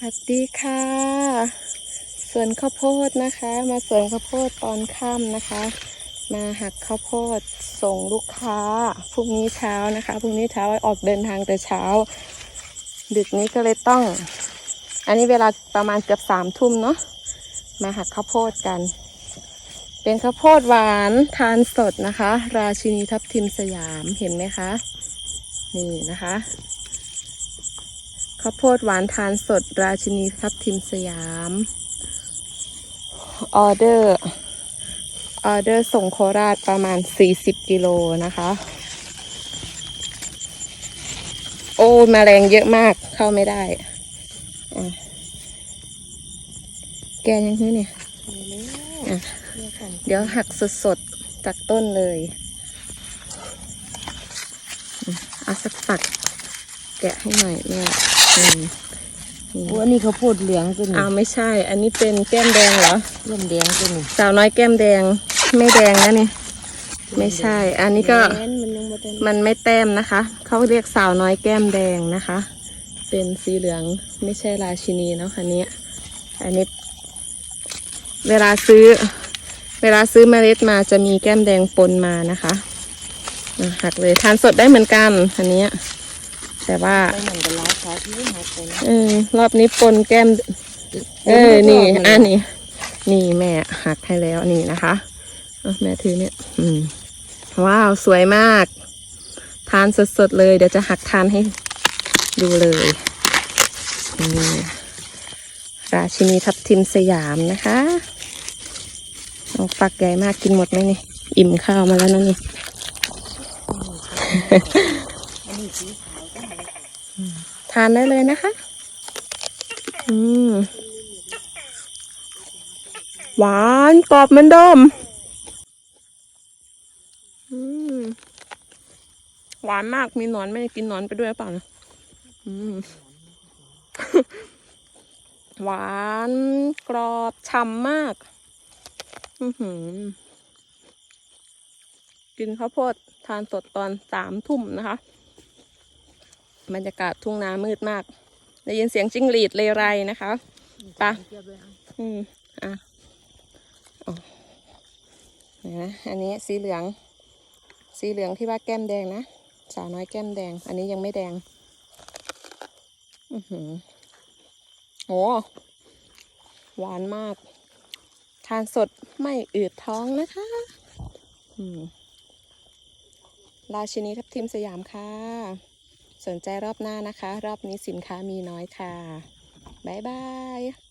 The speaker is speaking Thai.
สวัสดีค่ะ สวนข้าวโพดนะคะ มาสวนข้าวโพดตอนค่ำนะคะ มาหักข้าวโพดส่งลูกค้าพรุ่งนี้เช้านะคะพรุ่งนี้เช้าออกเดินทางแต่เช้า ดึกนี้ก็เลยต้อง อันนี้เวลาประมาณเกือบสามทุ่มเนาะมาหักข้าวโพดกัน เป็นข้าวโพดหวานทานสดนะคะ ราชินีทับทิมสยามเห็นไหมคะ นี่นะคะ ข้าวโพดหวานทานสดราชินีทับทิมสยาม ออเดอร์ ออเดอร์ส่งโคราชประมาณ 40 กิโลนะคะ โอ้มแมลงเยอะมากเข้าไม่ได้ แกยังไงเนี่ยเดี๋ยวหักสดๆจากต้นเลยอะเอาสักปัก แกะให้หน่อยแม่อืมนี่อันนี้เขาวโพดเหลืองตัวนี้อ้าวไม่ใช่ อันนี้เป็นแก้มแดงเหรอเริ่มแดงตัวนี้สาวน้อยแก้มแดง ไม่แดงนะนี่ไม่ใช่ อันนี้ก็แดงมันยังบ่ทันมันไม่แต้มนะคะ เขาเรียกสาวน้อยแก้มแดงนะคะ เป็นสีเหลืองไม่ใช่ราชินีเนาะคันนี้ อันนี้ เวลาซื้อ เวลาซื้อเมล็ดมาจะมีแก้มแดงปนมานะคะอะหักเลยทานสดได้เหมือนกันอันนี้ แต่ว่าไม่เหมือนกับร้านค้าที่หาคนเออรอบนี้ปนแก้ม เออ นี่อันนี้ นี่แม่หักให้แล้วนี่นะคะเอาแม่ถือเนี่ย อืม ว้าว สวยมาก ทานสดๆเลย เดี๋ยวจะหักทานให้ดูเลยนี่ราชินีทับทิมสยามนะคะเอาฝักใหญ่มากกินหมดไหมนี่ อิ่มข้าวมาแล้วนะนี่อั นนี้สีขาวก็มีทานได้เลยนะคะ อืม หวานกรอบเหมือนเดิมหวานมากมีหนอนไม่กินหนอนไปด้วยเปล่านะหวานกรอบฉ่ำมาก กินข้าวโพดทานสดตอนสามทุ่มนะคะ บรรยากาศทุ่งนามืดมาก ได้ยินเสียงจิ้งหรีดเลไรนะคะป่ะอืมอะอ๋อเห็นไหมอันนี้สีเหลือง สีเหลืองที่ว่าแก้มแดงนะ สาวน้อยแก้มแดง อันนี้ยังไม่แดง อือหือโอ้หวานมาก ทานสดไม่อืดท้องนะคะ อืมราชินีทับทิมสยามค่ะ สนใจรอบหน้านะคะ รอบนี้สินค้ามีน้อยค่ะ บ๊ายบาย